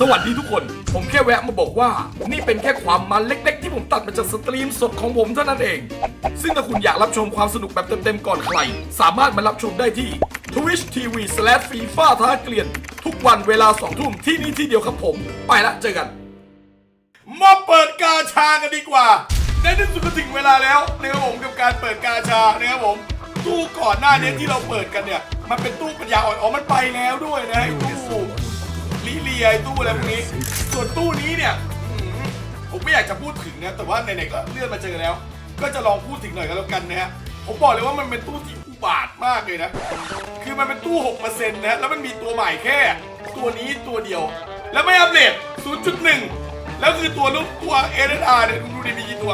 สวัสดีทุกคน ผมแค่แวะมาบอกว่า นี่เป็นแค่ความมันเล็ก ๆ ที่ผมตัดมาจากสตรีมสดของผมเท่านั้นเอง ซึ่งถ้าคุณอยากรับชมความสนุกแบบเต็มๆก่อนใคร สามารถมารับชมได้ที่ Twitch TV f i f a ท้าเกลียน ทุกวันเวลา2ทุ่มที่นี่ที่เดียวครับผม ไปละเจอกัน มาเปิดกาชากันดีกว่า ในที่สุดก็ถึงเวลาแล้วนะครับผมกับการเปิดกาชานะครับผม ตู้ก่อนหน้านี้ที่เราเปิดกันเนี่ย มันเป็นตู้ปัญญาอ่อนอ๋อมันไปแล้วด้วยนะไอ้ตู้ียไอ้ตู้อะไรพวกนี้ ส่วนตู้นี้เนี่ยอืมผมไม่อยากจะพูดถึงนะ แต่ว่าไหนๆก็เลื่อนมาเจอแล้ว ก็จะลองพูดถึงหน่อยก็แล้วกันนะฮะ ผมบอกเลยว่ามันเป็นตู้ที่อุบาทมากเลยนะ คือมันเป็นตู้ 6%นะ แล้วมันมีตัวใหม่แค่ ตัวนี้ตัวเดียว แล้วไม่อัปเดต0.1 แล้วคือตัวลูกตัว NSR เนี่ยดูดิมีกี่ตัว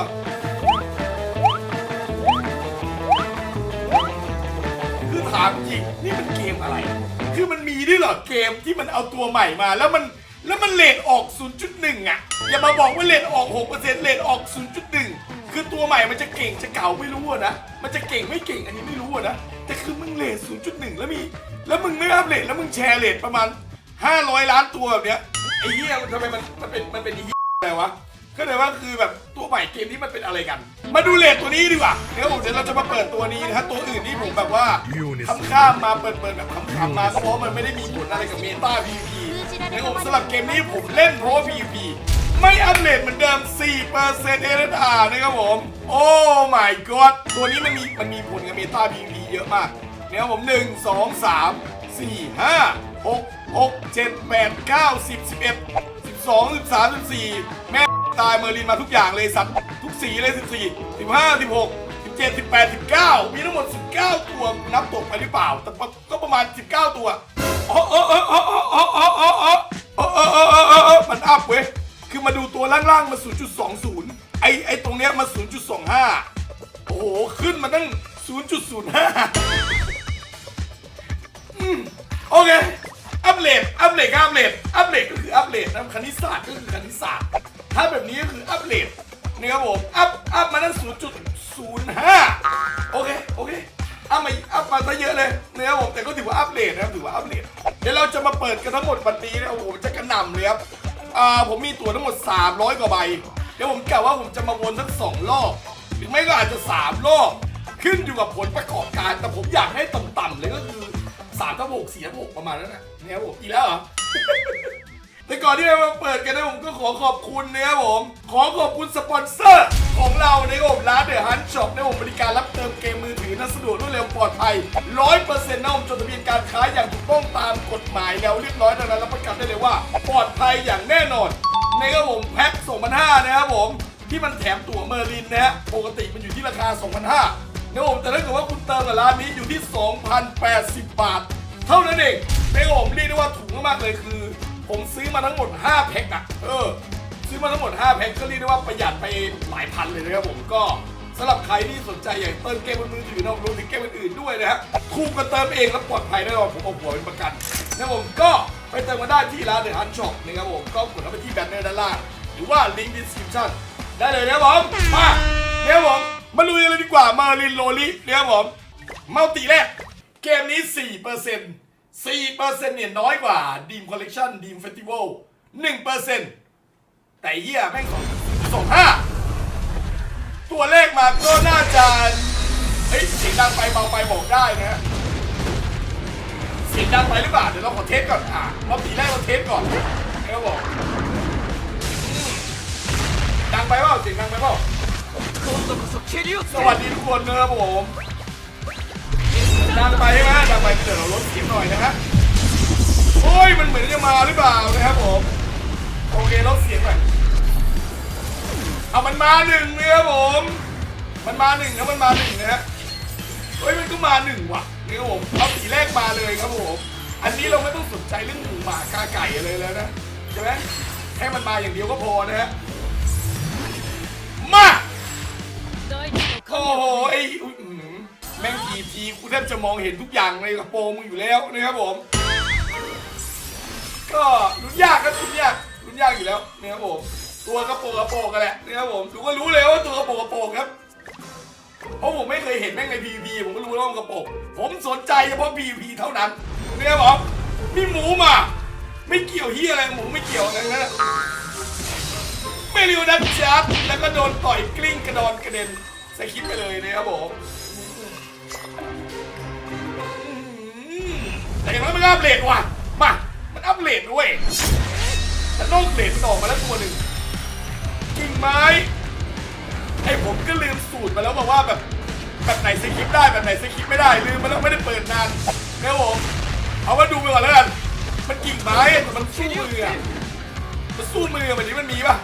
คือถามจริงนี่มันเกมอะไร คือมันมีด้วยเหรอเกมที่มันเอาตัวใหม่มา แล้วมันแล้วมันเลทออก 0.1 อะ อย่ามาบอกว่าเลทออก 6%เลทออก 0.1 คือตัวใหม่มันจะเก่งจะเก่าไม่รู้อะนะ มันจะเก่งไม่เก่งอันนี้ไม่รู้อะนะ แต่คือมึงเลท0.1 แล้วมี แล้วมึงไม่อัพเลทแล้วมึงแชร์เลทประมาณ 500 ล้านตัวแบบเนี้ยไอ้เหี้ยมันทำไมมันมันเป็นมันเป็นไอ้เหี้ยอะไรวะ ก็เลยว่าคือแบบตัวใหม่เกมนี้มันเป็นอะไรกัน มาดูเลทตัวนี้ดีกว่าเดี๋ยวผมเดี๋ยวเราจะมาเปิดตัวนี้นะฮะตัวอื่นนี่ผมแบบว่าทำข้ามมาเปิดเปิดแบบขำๆมาก็เพราะมันไม่ได้มีผลอะไรกับเมตา PVP นะครับผมสำหรับเกมนี้ผมเล่นเพราะว่า PVP ไม่อัปเดตเหมือนเดิม4% NSR นะครับผม โอ้ my god ตัวนี้มันมีมันมีผลกับเมตา PVP เยอะมากนะครับผม 1 2 3 4 5 6 6 7 8 9 10 11 12 13 14แม่ ตายเมอร์ลินมาทุกอย่างเลยสัตว์ทุกสีเลย14 15 16 17 18 19 มีทั้งหมด 19 ตัวนับตกไปหรือเปล่า แต่ก็ประมาณ 19 ตัวอ๋อออเออเออเออเออเออเออเออเออเออเออเอมันอัพเว้ยคือมาดูตัวล่างๆมา0.20 ไอไอตรงเนี้ยมา 0.25 โอ้โห ขึ้นมาตั้ง 0.05 โอเค อัปเดตอัปเดตก็อัปเดตอัปเดตก็คืออัปเดตนะคณิตศาสตร์ก็คือคณิตศาสตร์ ถ้าแบบนี้ก็คืออัปเดตนะครับผมอัพอัพมาตั้ง0.05 โอเค โอเค อัพมาอัพมาซะเยอะเลยนะครับผมแต่ก็ถือว่าอัปเดตนะครับถือว่าอัปเดตเดี๋ยวเราจะมาเปิดกันทั้งหมดวันนี้นะโอ้โหจะกระหน่ำเลยครับอ่าผมมีตั๋วทั้งหมด 300 กว่าใบ เดี๋ยวผมกะว่าผมจะมาวนทั้งสองรอบ หรือไม่ก็อาจจะ 3 รอบ ขึ้นอยู่กับผลประกอบการ แต่ผมอยากให้ต่ำๆเลยก็คือสามทับหกสี่ทับหกประมาณนั้นนะเนี่ยผมอีกแล้วเหรอ ก่อนที่เรามาเปิดกันนะผมก็ขอขอบคุณนะครับผม ขอขอบคุณสปอนเซอร์ของเราในผมร้านเดอะฮันช็อปในผมบริการรับเติมเกมมือถือน่าสะดวกรวดเร็วปลอดภัยร้อยเปอร์เซ็นต์นะผมจดทะเบียนการค้าอย่างถูกต้องตามกฎหมายแล้วเรียบร้อยดังนั้นรับประกันได้เลยว่า ปลอดภัยอย่างแน่นอนในครับผมแพ็ค2,500นะครับผม ที่มันแถมตั๋วเมอร์ลินนะฮะปกติมันอยู่ที่ราคา 2,500นะผมแต่ถ้าเกิดว่าคุณเติมกับร้านนี้อยู่ที่ 2,080 บาท เท่านั้นเองในผมเรียกได้ว่าถูกมากๆเลยคือ ผมซื้อมาทั้งหมด 5 แพ็คอะเออ ซื้อมาทั้งหมด 5 แพ็คก็เรียกได้ว่าประหยัดไปหลายพันเลยนะครับผมก็สำหรับใครที่สนใจอยากเติมเกมบนมือถือนะรวมถึงเกมอื่นๆด้วยนะฮะถูกกันเติมเองและปลอดภัยแน่นอนผมเอาหัวเป็นประกันนะครับผมก็ไปเติมมาได้ที่ร้านเดอะฮันช็อปนะครับผมก็กดเข้าไปที่แบนเนอร์ด้านล่างหรือว่าลิงก์ดิสคริปชั่นได้เลยนะครับผมมาเนี่ยผมมาลุยเลยดีกว่ามารินโลลิเนี่ยผมเมัลติแรกเกมนี้4% 4%เนี่ยน้อยกว่าดีมคอลเลกชันดีมเฟสติวัล1%แต่เหี้ยแม่งสองสองห้าตัวเลขมาก็น่าจะเฮ้ยเสียงดังไปเบาไปบอกได้นะเสียงดังไปหรือเปล่าเดี๋ยวเราขอเทสก่อนอะรอบทีแรกเราเทสก่อนแล้วบอกดังไปเปล่าเสียงดังไปเปล่าสวัสดีทุกคนนะครับผม ดังไปใช่ไหมดังไปเดี๋ยวเราลดเสียงหน่อยนะฮะโอ้ยมันเหมือนจะมาหรือเปล่านะครับผมโอเคลดเสียงหน่อยเอามันมาหนึ่งเนะครับผม มันมาหนึ่งนะมันมาหนึ่งนะฮะเฮ้ยมันก็มาหนึ่งว่ะนี่ครับผมเอาสีแรกมาเลยครับผมอันนี้เราไม่ต้องสนใจเรื่องหมูหมากาไก่อะไรแล้วนะใช่ไหมแค่มันมาอย่างเดียวก็พอนะฮะมาโอ้โหไอ้ แม่งทีทีกูแทบจะมองเห็นทุกอย่างในกระโปรงมึงอยู่แล้วนะครับผม ก็ลุ้นยากครับลุ้นยากลุ้นยากอยู่แล้วนะครับผม ตัวกระโปรงกระโปรงกันแหละนะครับผมดูก็รู้เลยว่าตัวกระโปรงกระโปรงครับเพราะผมไม่เคยเห็นแม่งใน PVP ผมก็รู้แล้วว่ามันกระโปรงผมสนใจเฉพาะ PVP เท่านั้นนะครับผมมีหมูมา ไม่เกี่ยวเฮียอะไรหมูไม่เกี่ยวอะไรนะไม่ริวดันจับแล้วก็โดนต่อยกลิ้งกระดอนกระเด็นใส่คลิปไปเลยนะครับผม แต่อย่างน้อยมันอัปเดตว่ะ มา มันอัปเดตด้วยแต่นอกเดตมันออกมาแล้วตัวหนึ่งกิ่งไม้ ไอ้ผมก็ลืมสูตรไปแล้วบอกว่าแบบแบบไหนสคริปได้แบบไหนสคริปไม่ได้ลืมไปแล้วไม่ได้เปิดนานนะผมเอามาดูไปก่อนแล้วกัน มันกิ่งไม้แต่มันสู้มืออะมันสู้มือแบบนี้มันมีปะ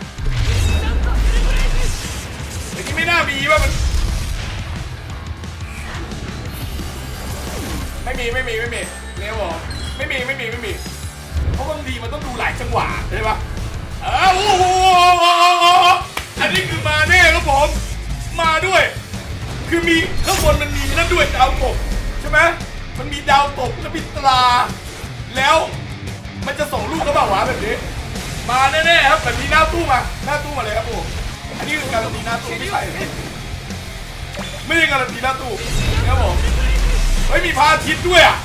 แต่นี่ไม่น่ามีป่ะมัน ไม่มีไม่มีไม่มี เนี่ยบอไม่มีไม่มีไม่มี เพราะบางทีมันต้องดูหลายจังหวะใช่ปะเออโอ้โหอันนี้คือมาแน่ครับผม มาด้วย คือมีข้างบนมันมีนั่นด้วยดาวตกใช่ไหมมันมีดาวตกแล้วมีตรา แล้วมันจะส่งลูกกระเป๋าวะแบบนี้ มาแน่ๆครับแบบนี้หน้าตู้มาหน้าตู้มาเลยครับผมอันนี้คือการันตีหน้าตู้ไม่ใช่ไม่ใช่การันตีหน้าตู้ครับผมเฮ้ยมีพาทิตด้วยอะ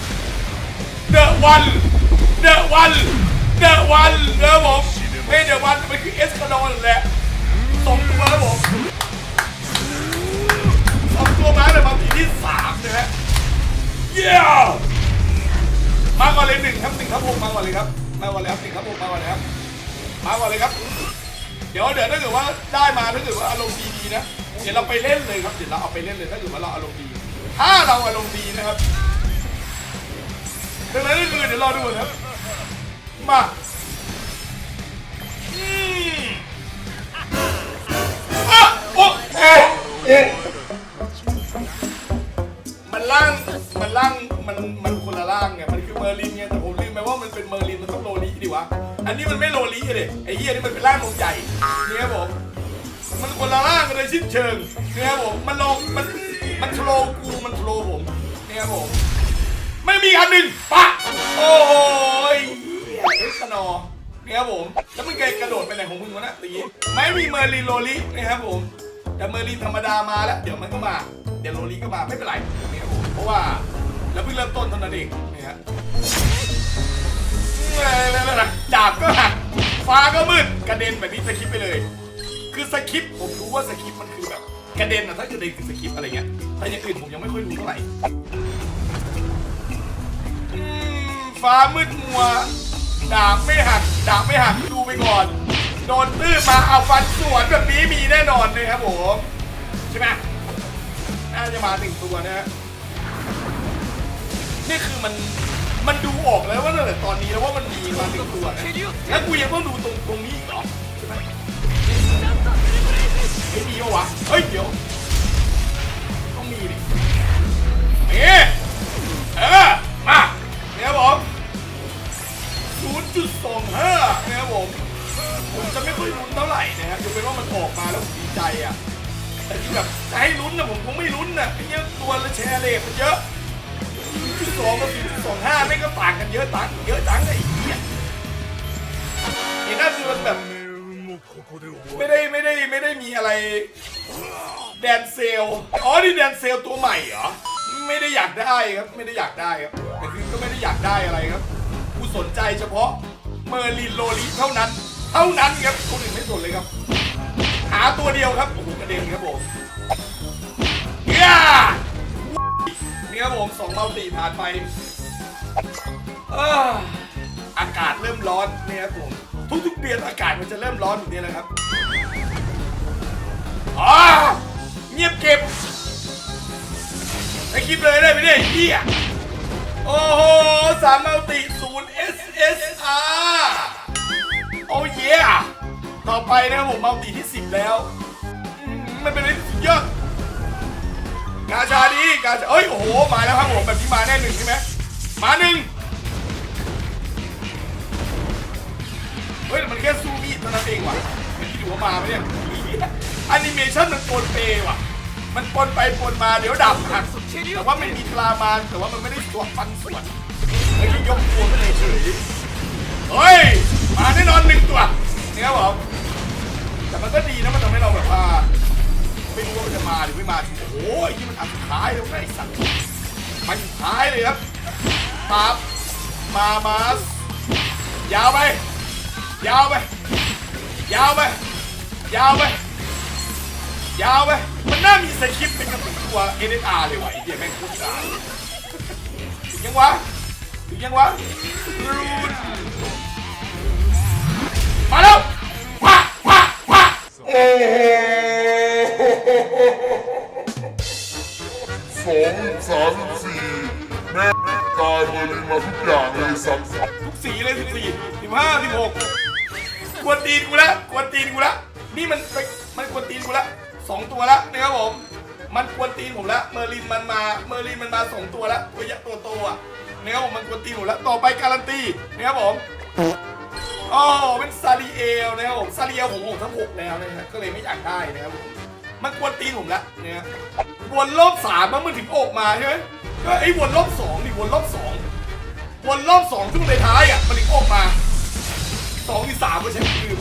เดอะวันเดอะวันเดอะวันนะครับผมไม่เดอะวันมันคือเอสคาดอนแหละสองตัวครับผมสองตัวมาแต่มาทีที่สามนะฮะเย้มาก่อนเลยหนึ่งครับหนึ่งครับผมมาก่อนเลยครับมาก่อนเลยครับหนึ่งครับผมมาก่อนเลยครับมาก่อนเลยครับ เดี๋ยวเดี๋ยวถ้าเกิดว่าได้มาถ้าเกิดว่าอารมณ์ดีๆนะเดี๋ยวเราไปเล่นเลยครับเดี๋ยวเราเอาไปเล่นเลยถ้าเกิดว่าเราอารมณ์ดี ถ้าเราอารมณ์ดีนะครับ รอดูนะครับ มาอืมอะโอ้เอ๊ะเอ๊ะมันล่าง มันล่าง มัน มันคนละล่างไง มันคือเมอร์ลินไง แต่ผมลืมไปว่ามันเป็นเมอร์ลิน มันต้องโลลีดิวะ อันนี้มันไม่โลลีเลยไอ้เหี้ยนี่มันเป็นล่างลงใหญ่เนี่ครับผม มันคนละล่างกันเลยชิ้นเชิงเนี่ครับผม มันลง มัน มันโทรกู มันโทรผมเนี่ครับผม ไม่มีอันหนึ่งปะ โอ้ยเอสนอนี่ครับผม แล้วมึงไงกระโดดไปไหนของมึงวะนะตีไม่มีเมอร์ลินโรลินะครับผม แต่เมอร์ลินธรรมดามาแล้ว เดี๋ยวมันก็มา เดี๋ยวโรลิก็มาไม่เป็นไรนี่ครับผมเพราะว่าเราเพิ่งเริ่มต้นเท่านั้นเองนี่ฮะดาบก็หักฟ้าก็มืดกระเด็นแบบนี้สคริปไปเลย คือสคริปผมรู้ว่าสคริปมันคือแบบกระเด็นอะถ้าเกระเด็นคือสคริปอะไรเงี้ยแต่อย่างอื่นผมยังไม่ค่อยรู้เท่าไหร่ ฟ้ามืดมัว ดาบไม่หัก ดาบไม่หักดูไปก่อน โดนตื้อมาเอาฟันสวนแบบนี้มีแน่นอนเลยครับผมใช่ไหมน่าจะมาหนึ่งตัวนะฮะนี่คือมันมันดูออกแล้วว่าตั้งแต่ตอนนี้แล้วว่ามันมีมาหนึ่งตัวนะแล้วกูยังต้องดูตรงตรงนี้อีกเหรอใช่ไหมไม่มีวะเฮ้ยเดี๋ยวต้องมีดิเอ๊ะเออ 0.25 นะครับผม ผมจะไม่ค่อยลุ้นเท่าไหร่นะฮะยกเป็นว่ามันออกมาแล้วผมดีใจอะ แต่ที่แบบจะให้ลุ้นนะผมคงไม่ลุ้นนะไอ้เนี้ยตัวและแชร์เลทมันเยอะ 0.2 กับ 0.25 ไม่ก็ต่างกันเยอะต่างเยอะจังไอ้เหี้ยเห็นหน้าคือมันแบบไม่ได้ไม่ได้ไม่ได้มีอะไรแดนเซล อ๋อ นี่แดนเซลตัวใหม่เหรอ ไม่ได้อยากได้ครับ ไม่ได้อยากได้ครับ แต่คือก็ไม่ได้อยากได้อะไรครับ สนใจเฉพาะเมอร์ลินโลลิเท่านั้น เท่านั้นครับคนอื่นไม่สนเลยครับ หาตัวเดียวครับโอ้โหกระเด็นครับผมเฮียนี่ครับผมสองเมาตีผ่านไปอากาศเริ่มร้อนนี่ครับผม ทุกๆเดือนอากาศมันจะเริ่มร้อนแบบนี้แหละครับอ๋อเงียบเก็บไอคลิปเลยได้ไหมเนี่ยเฮีย โอ้โหสามมัลติศูนย์ SSR โอ้เย่ต่อไปนะครับผมมัลติที่ 10 แล้วอืมมันเป็นอะไรที่สุดยอดกาชาดีกาชาเอ้ย โอ้โห มาแล้วครับผมแบบนี้มาแน่หนึ่งใช่ไหมมาหนึ่งเฮ้ย มันแค่สู้มีดเท่านั้นเองว่ะไม่คิดว่ามาไหมเนี่ยแอนิเมชันมันปนเปว่ะ มันปนไปปนมาเดี๋ยวดับหักแต่ว่าไม่มีปลามานแต่ว่ามันไม่ได้ตัวฟันสวนไม่ได้ยกตัวไปเลยเฉยเฮ้ยมาแน่นอนหนึ่งตัวเนี่ครับผมแต่มันก็ดีนะมันทำให้เราแบบว่าไม่รู้ว่ามันจะมาหรือไม่มาโอ้โหไอ้ที่มันอันสุดท้ายแล้วไอ้สัตว์มันสุดท้ายเลยครับปั๊บมามาสยาวไป ยาวไป ยาวไป ยาวไป ยาวไปมันน่ามีสคริปต์เป็นกับตัวเอเดอาเลยวะไอ้เหี้ยแม่งโคตรดาถึงยังวะถึงยังวะรูดมาแล้วพะพะพะสองสามสี่แม่ตายเบอร์ลินมาทุกอย่างเลยสัตว์ทุกสีเลยสิบสี่สิบห้าสิบหกกวนตีนกูละกวนตีนกูละนี่มันไปมันกวนตีนกูละ สองตัวและนะครับผม มันกวนตีนผมละเมอร์ลินมันมาเมอร์ลินมันมาสองตัวและตัวยักษ์ตัวโตอะนะครับผมมันกวนตีนผมละต่อไปการันตีนะครับผมอ๋อเป็นซาริเอลนะครับผมซาริเอลผมหกทั้งหกแล้วนะฮะก็เลยไม่อยากได้นะครับผมมันกวนตีนผมละเนี่ยวนรอบสามมันมันถึงอกมาใช่ไหมก็ไอ้วนรอบสองนี่วนรอบสองวนรอบสองช่วงในท้ายอะมันถึงออกมาสองที่สามก็ใช้ลืม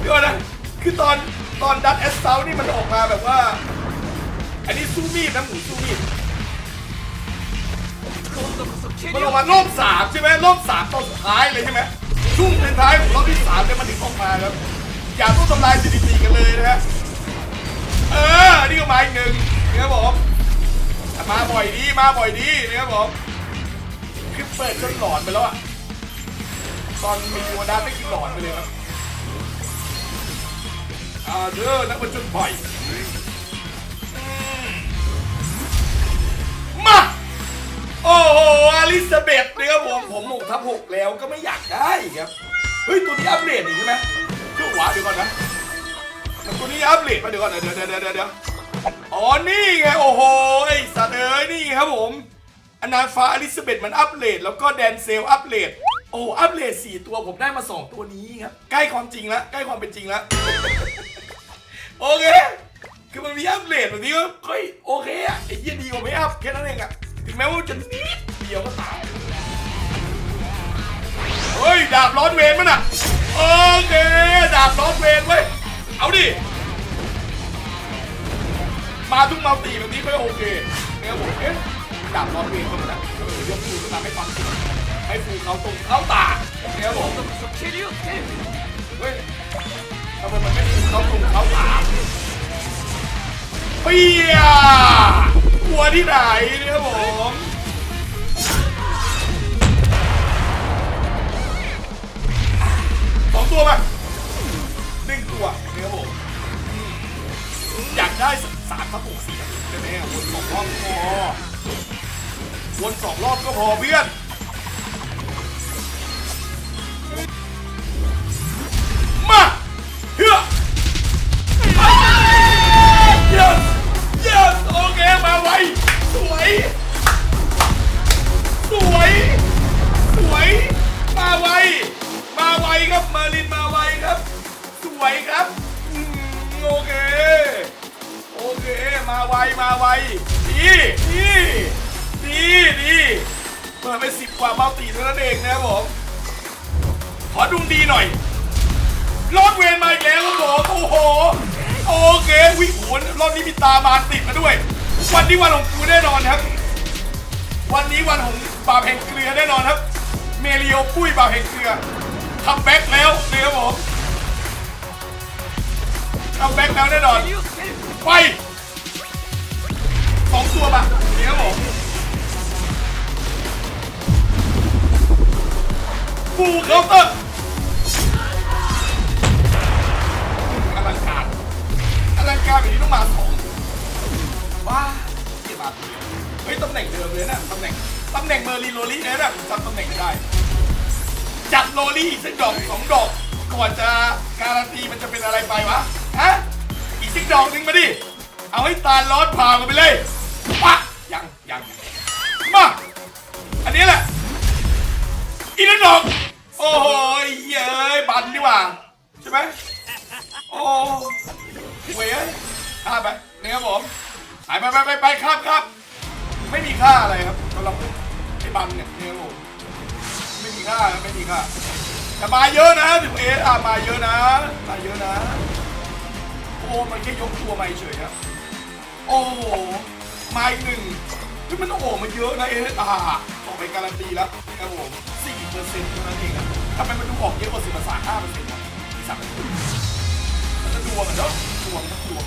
เดี๋ยวนะ คือตอนตอนดัตแอสเซลนี่มันออกมาแบบว่า อันนี้สู้มีดนะหมูสู้มีดมันออกมารอบสามใช่ไหมรอบสามตอนสุดท้ายเลยใช่ไหมช่วงท้ายของรอบที่สามเนี่ยมันถึงออกมาครับ อย่าต้องทำลายสถิติกันเลยนะฮะเออนี่ก็มาอีกหนึ่งนะครับผมมาบ่อยดีมาบ่อยดีนะครับผมคือเปิดจนหลอนไปแล้วอะตอนมีวัวดาไม่กินหลอนไปเลยครับ อ่าเด้อนักบรรจุบ่อยอืมา โอ้โหอลิซาเบธนะครับผม ผมหกทับหกแล้วก็ไม่อยากได้ครับ เฮ้ย ตัวนี้อัปเดตอีกใช่ไหมชื่อหวาเดี๋ยวก่อนนะตัวนี้อัปเดตมาเดี๋ยวก่อนนะเดี๋ยวเดี๋ยวเดี๋ยวเดี๋ยวอ๋อ นี่ไง โอ้โหไอ้สัตว์เอ้ยนี่ครับผม อนาฟ้าอลิซาเบธมันอัปเดตแล้วก็แดนเซลอัปเดต โอ้อัปเดตสี่ตัวผมได้มาสองตัวนี้ครับ ใกล้ความจริงแล้วใกล้ความเป็นจริงแล้ว โอเค คือมันมีอัปเดตแบบนี้ก็ค่อยโอเคอะไอ้เหี้ยดีกว่าไม่อัพแค่นั้นเองอะถึงแม้ว่าจะนิดเดียวก็ตามเฮ้ยดาบร้อนเวรมันอะโอเคดาบร้อนเวรเว้ยเอาดิมาทุกมัลติแบบนี้ก็โอเคเนี่ยผมเอ๊ะดาบร้อนเวรมันอะเออยกมือขึ้นมาให้ฟัง ให้ฟูเขาตรงเขาตาเนี่ยผมเฮ้ยทำไมมันไม่ฟูเขาตรงเขาตาเปียกลัวที่ไหนเนี่ยผมสองตัวมาหนึ่งตัวเนี่ยผมอยากได้สามทับหกสี่ได้ไหมอะวนสองรอบก็พอวนสองรอบก็พอเพื่อน วยสวย มาไว มาไวครับมาลินมาไวครับ สวยครับอืมโอเค โอเค มาไวมาไวดีดีดีดีเปิดไปสิบกว่าเมาตีเท่านั้นเองนะครับผม ขอดูดีหน่อยรอบเวรมาอีกแล้วครับผมโอ้โห โอเควิโหรอบนี้มีตาบานติดมาด้วย วันนี้วันของกูแน่นอนครับ วันนี้วันของ บาเพงเกลือแน่นอนครับ เมเรียวปุ้ยบาเพงเกลือทำแบ็กแล้วนะครับผมทำแบ็กแล้วแน่นอน ไปสองตัวปะนี่ครับผมฟูเคาน์เตอร์ ร์ลีโรลี่เนี่ยนะจำตำแหน่งได้ จัดโรลี่อีกสักดอกสองดอกก่อนจะการันตีมันจะเป็นอะไรไปวะฮะอีกสักดอกหนึ่งมาดิเอาให้ตาร้อนผ่ากันไปเลยปะยังยังมาอันนี้แหละอีกแล้วดอกโอ้โหเย้ยบันดีกว่าใช่ไหมโอ้เว้ยข้ามไปนี่ครับผมไปไปไปไปไปข้ามครับ ไม่มีค่าอะไรครับสำหรับไอ้ บันเนี่ยนี่ครับผมไม่มีค่าไม่มีค่าแต่มาเยอะนะถึงเอสอะมาเยอะนะมาเยอะนะ โอ้มันแค่ยกตัวมาเฉยครับโอ้โหมาอีกหนึ่งคือมันโอ้โหมันเยอะนะเอสอะต่อไปการันตีแล้วครับผมสี่เปอร์เซ็นต์เท่านั้นเองอะทำไมมันดูออกเยอะกว่าสุภาษาห้าเปอร์เซ็นต์วะไอ้สัตว์มันจะดวงเนาะดวงมันดวง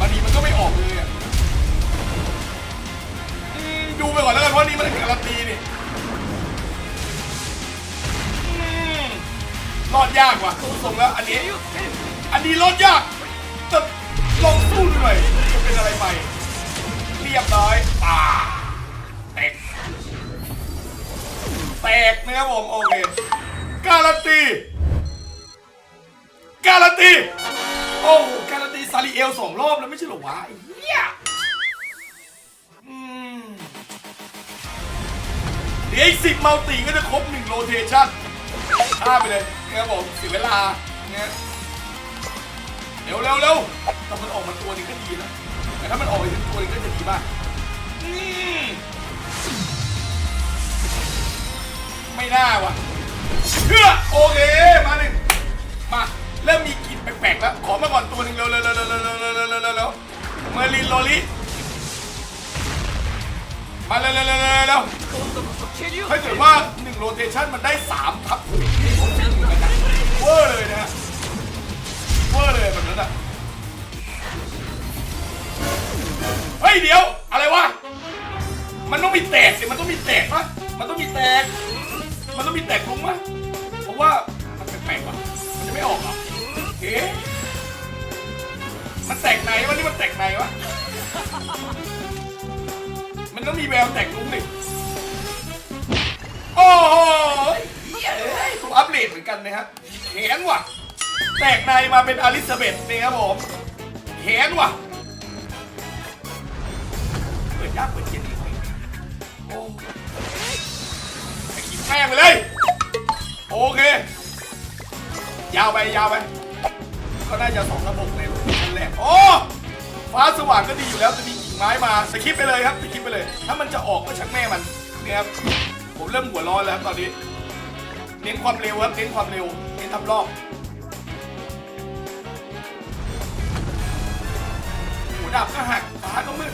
บางทีมันก็ไม่ออกเลยอะ ดูไปก่อนแล้วกันเพราะนี่มันเป็นการันตีนี่รอดยากว่ะดูทรงแล้ว อันนี้ อันนี้รอดยากแต่ลองสู้ดูหน่อยจะเป็นอะไรไป เรียบร้อยป่าแตกแตกนะครับผม โอเค การันตี การันตี โอ้การันตีซาริเอลสองรอบแล้วไม่ใช่หรอวะเหี้ย เดี๋ยวอีกสิบมัลติก็จะครบหนึ่งโรเทชั่นข้ามไปเลยนะครับผมเสียเวลาเนี่ยเร็วเร็วเร็วถ้ามันออกมาตัวหนึงก็ดีนะแต่ถ้ามันออกไปถึงตัวหนึงก็จะดีมากอืมไม่น่าว่ะเชื่อโอเคมาหนึ่งมาเริ่มมีกลิ่นแปลกๆแล้วขอมาก่อนตัวหนึ่งเร็วๆๆๆๆๆๆๆๆเมอร์ลินโลลิ มาเร็วๆๆๆๆถ้าเกิดว่า1โรเทชันมันได้3ทับนี่ผมจะอยู่กันะเวอร์เลยนะฮะเวอร์เลยแบบนั้นอะเฮ้ยเดี๋ยวอะไรวะมันต้องมีแตกสิมันต้องมีแตกปะมันต้องมีแตก มันต้องมีแตกลงปะเพราะว่ามันแปลกๆวะมันจะไม่ออกหรอเอ๊ะมันแตกในวะนี่มันแตกในวะ มันต้องมีแววแตกลุงดิโอ้โหเหี้ยเอ้ยถูกอัปเดตเหมือนกันนะครับแขนว่ะ แตกในมาเป็นอลิซาเบธนี่ครับผมแขนว่ะ เปิดยากเปิดเย็นอีกโอ้ไปกินแป้งไปเลย โอเค ยาวไปยาวไป ก็น่าจะสองระบบในนั่นแหละโอ้ฟ้าสว่างก็ดีอยู่แล้วจะมี ไม้มาสคิปไปเลยครับสคิปไปเลย ถ้ามันจะออกก็ช่างแม่มันเนี่ยครับผมเริ่มหัวร้อนแล้วตอนนี้เน้นความเร็วครับเน้นความเร็วเน้นทำรอบหูดับก็หักฟ้าก็มืด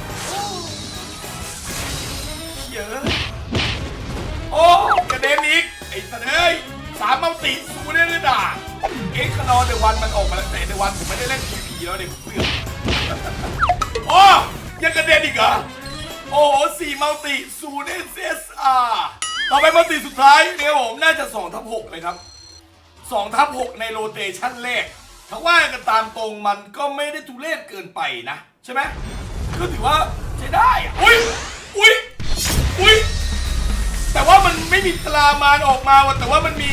เยอะโอ้กระเด็นอีกไอ้สัตว์เอ้ยสามเมัลติสูได้เลยด่าเอ็กซ์นอเดวันมันออกมาแล้วแต่ในวันผมไม่ได้เล่นทีวีแล้วเด็กเพื่อนโอ้ ยังกระเด็นอีกเหรอ โอ้โหสี่มัลติสูเอสเอสอาร์ต่อไปมัลติสุดท้ายเนี่ยผมน่าจะ2ทับ6เลยครับ2ทับ6ในโรเตชันแรกถ้าว่ากันตามตรงมันก็ไม่ได้ทุเรศเกินไปนะ ใช่ไหมก็ถือว่าใช้ได้อะอุ้ยอุ้ยอุ้ยแต่ว่ามันไม่มีตรามารออกมาว่ะแต่ว่ามันมี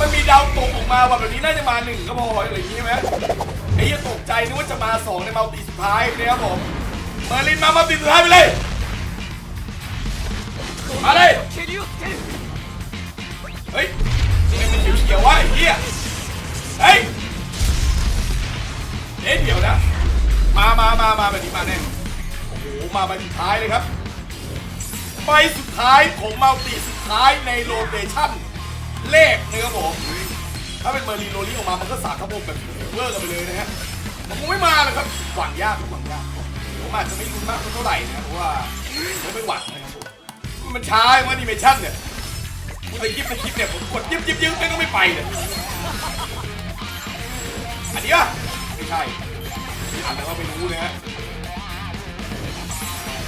มันมีดาวตกออกมาว่ะแบบนี้น่าจะมาหนึ่งก็พออะไรอย่างงี้ใช่ไหมไอ้เหี้ยตกใจนึกว่าจะมาสองในมัลติสุดท้ายนะครับผม เมอร์ลินมามัลติสุดท้ายไปเลย มาเลย เฮ้ยนี่มันเขียวๆวะไอ้เหี้ยเฮ้ยเอ๊ะเดี๋ยวนะ มามามามาแบบนี้มาแน่ โอ้โห มาใบสุดท้ายเลยครับ ใบสุดท้ายของมัลติสุดท้ายในโรเตชั่น เลขนะครับผม ถ้าเป็นเมอร์ลีโรลี่ออกมา มันก็สาดครับผมแบบเวอร์กันไปเลยนะฮะมันคงไม่มาหรอกครับ หวังยากหวังยาก ผมอาจจะไม่รุนมากเท่าไหร่นะเพราะว่าผมไม่หวังนะครับผมมันช้าเมื่อนิเมชั่นเนี่ยคุณไปยิบไปคลิปเนี่ยผมกดยิบยิบยิบไม่ก็ไม่ไปเลยอันนี้อะไม่ใช่อ่านแล้วก็ไม่รู้นะฮะ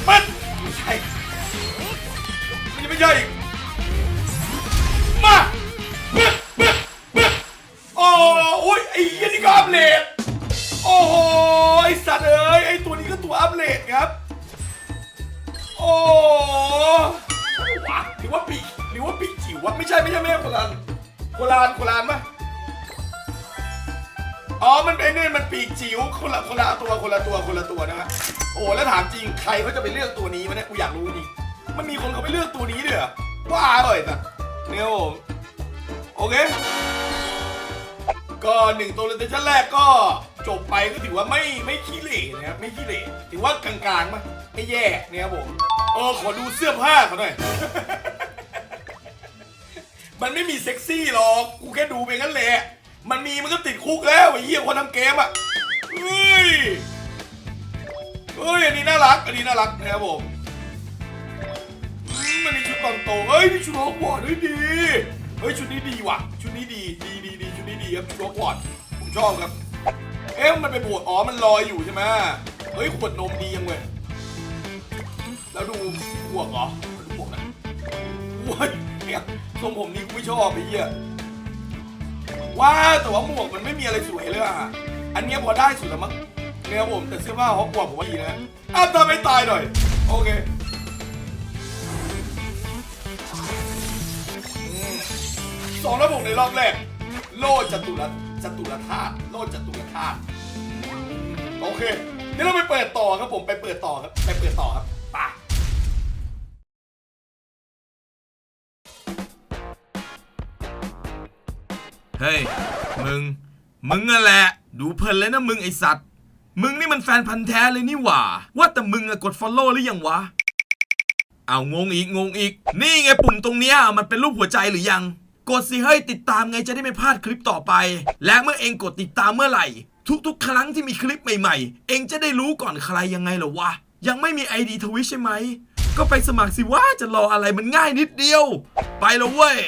มันไม่ใช่มันยังไม่ใช่อีกมาปึ๊บปึ๊บปึ๊บโอ้โอ้ยไอ้เหี้ยนี่ก็อัปเดต สัตว์เอ้ยไอตัวนี้ก็ตัวอัปเดตครับ โอ้วะหรือว่าปีหรือว่าปีจิ๋ววะไม่ใช่ไม่ใช่ไม่ใช่โคลานโคลานโคลานปะอ๋อ มันเป็นเนี่ยมันปีกจิ๋วคนละคนละตัวคนละตัวคนละตัวนะฮะโอ้แล้วถามจริงใครเขาจะไปเลือกตัวนี้วะเนี่ยกูอยากรู้จริงมันมีคนเขาไปเลือกตัวนี้ด้วยเหรอว่าเลยสัตว์เนี่ยผมโอเค ก็หนึ่งตัวเลนชั่นแรกก็ จบไปก็ถือว่าไม่ไม่ขี้เหร่นะครับไม่ขี้เหร่ถือว่ากลางๆมั้ยไม่แย่นะครับผมเออขอดูเสื้อผ้าเขาหน่อย มันไม่มีเซ็กซี่หรอกกูแค่ดูไปงั้นแหละ มันมีมันก็ติดคุกแล้วไอ้เหี้ยคนทำเกมอะเฮ้ยเฮ้ยอันนี้น่ารักอันนี้น่ารักนะครับผมอืมมันในชุดตอนโตเอ้ยนี่ชุดฮอกวอตส์เฮ้ยดีเฮ้ยชุดนี้ดีว่ะ ชุดนี้ดีดีดีดีชุดนี้ดีครับชุดฮอกวอตส์ผมชอบครับ เอ๊ะมันไปบวชอ๋อมันลอยอยู่ใช่ไหมเฮ้ยขวดนมดียังเว้ยแล้วดูหมวกเหรอดูหมวกนะว้ยเนี่ยทรงผมนี่กูไม่ชอบไอ้เหี้ยว้าแต่ว่าหมวกมันไม่มีอะไรสวยเลยอะอันนี้พอได้สุดแล้วมั้งเนี่ยผมแต่เสื้อผ้าฮอกวอตผมว่าดีนะอ้าวทำให้ตายหน่อยโอเคสองระบบในรอบแรก โลจตุรัส จตุรธาตุโลดจตุรธาตุโอเคเดี๋ยวเราไปเปิดต่อครับผมไปเปิดต่อครับไปเปิดต่อครับไปเฮ้ย มึง มึงนั่นแหละ ดูเพลินเลยนะมึงไอสัตว์ มึงนี่มันแฟนพันธ์แท้เลยนี่หว่า ว่าแต่มึงอะกด follow หรือยังวะ เอางงอีกงงอีก นี่ไงปุ่มตรงเนี้ยมันเป็นรูปหัวใจหรือยัง กดสิให้ติดตามไงจะได้ไม่พลาดคลิปต่อไป และเมื่อเองกดติดตามเมื่อไหร่ ทุกๆ ครั้งที่มีคลิปใหม่ๆ เองจะได้รู้ก่อนใครยังไงเหรอวะ ยังไม่มีไอดีทวิชใช่ไหม ก็ไปสมัครสิว่าจะรออะไรมันง่ายนิดเดียว ไปแล้วเว้ย